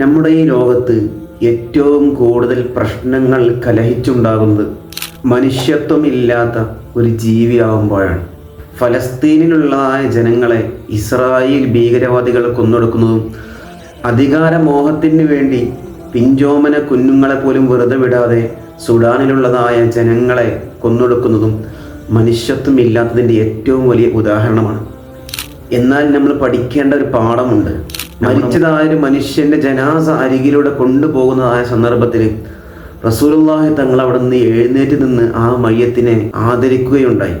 നമ്മുടെ ഈ ലോകത്ത് ഏറ്റവും കൂടുതൽ പ്രശ്നങ്ങൾ കലഹിച്ചുണ്ടാകുന്നത് മനുഷ്യത്വമില്ലാത്ത ഒരു ജീവിയാവുമ്പോഴാണ്. ഫലസ്തീനിലുള്ളതായ ജനങ്ങളെ ഇസ്രായേൽ ഭീകരവാദികൾ കൊന്നൊടുക്കുന്നതും അധികാരമോഹത്തിന് വേണ്ടി പിഞ്ചോമന കുഞ്ഞുങ്ങളെ പോലും വെറുതെ വിടാതെ സുഡാനിലുള്ളതായ ജനങ്ങളെ കൊന്നൊടുക്കുന്നതും മനുഷ്യത്വമില്ലാത്തതിന്റെ ഏറ്റവും വലിയ ഉദാഹരണമാണ്. എന്നാൽ നമ്മൾ പഠിക്കേണ്ട ഒരു പാഠമുണ്ട്. മരിച്ചതായ ഒരു മനുഷ്യന്റെ ജനാസ അരികിലൂടെ കൊണ്ടുപോകുന്നതായ സന്ദർഭത്തിൽ റസൂലുള്ളാഹി തങ്ങൾ അവിടെ നിന്ന് എഴുന്നേറ്റ് നിന്ന് ആ മയ്യത്തിനെ ആദരിക്കുകയുണ്ടായി.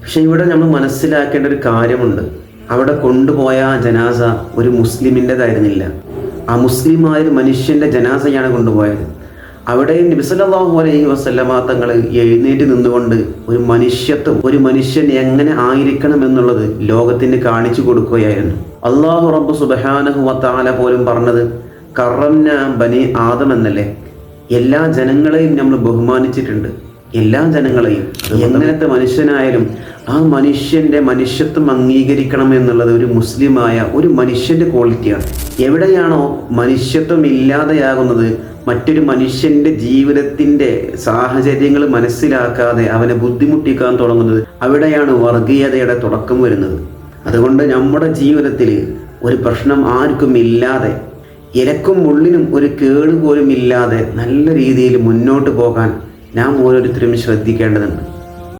പക്ഷെ ഇവിടെ നമ്മൾ മനസ്സിലാക്കേണ്ട ഒരു കാര്യമുണ്ട്. അവിടെ കൊണ്ടുപോയ ആ ജനാസ ഒരു മുസ്ലിമിന്റെതായിരുന്നില്ല. ആ മുസ്ലിമായ ഒരു മനുഷ്യന്റെ ജനാസയാണ് കൊണ്ടുപോയത്. അവിടെ നബിസല്ലാഹു അലൈഹി വസല്ലമ തങ്ങൾ എഴുന്നേറ്റ് നിന്നുകൊണ്ട് ഒരു മനുഷ്യത്വം ഒരു മനുഷ്യൻ എങ്ങനെ ആയിരിക്കണം എന്നുള്ളത് ലോകത്തിന് കാണിച്ചു കൊടുക്കുകയായിരുന്നു. അള്ളാഹു റബ്ബു സുബഹാനഹു വത്താല പോലും പറഞ്ഞത് കറംന ബനി ആദം എന്നല്ലേ? എല്ലാ ജനങ്ങളെയും നമ്മൾ ബഹുമാനിച്ചിട്ടുണ്ട്. എല്ലാ ജനങ്ങളെയും എങ്ങനത്തെ മനുഷ്യനായാലും ആ മനുഷ്യന്റെ മനുഷ്യത്വം അംഗീകരിക്കണം എന്നുള്ളത് ഒരു മുസ്ലിമായ ഒരു മനുഷ്യന്റെ ക്വാളിറ്റിയാണ്. എവിടെയാണോ മനുഷ്യത്വം ഇല്ലാതെയാകുന്നത് മറ്റൊരു മനുഷ്യന്റെ ജീവിതത്തിന്റെ സാഹചര്യങ്ങൾ മനസ്സിലാക്കാതെ അവനെ ബുദ്ധിമുട്ടിക്കാൻ തുടങ്ങുന്നത് അവിടെയാണ് വർഗീയതയുടെ തുടക്കം വരുന്നത്. അതുകൊണ്ട് നമ്മുടെ ജീവിതത്തിൽ ഒരു പ്രശ്നം ആർക്കും ഇല്ലാതെ ഇലക്കും ഉള്ളിനും ഒരു കേടുപോലും ഇല്ലാതെ നല്ല രീതിയിൽ മുന്നോട്ട് പോകാൻ നാം ഓരോരുത്തരും ശ്രദ്ധിക്കേണ്ടതുണ്ട്.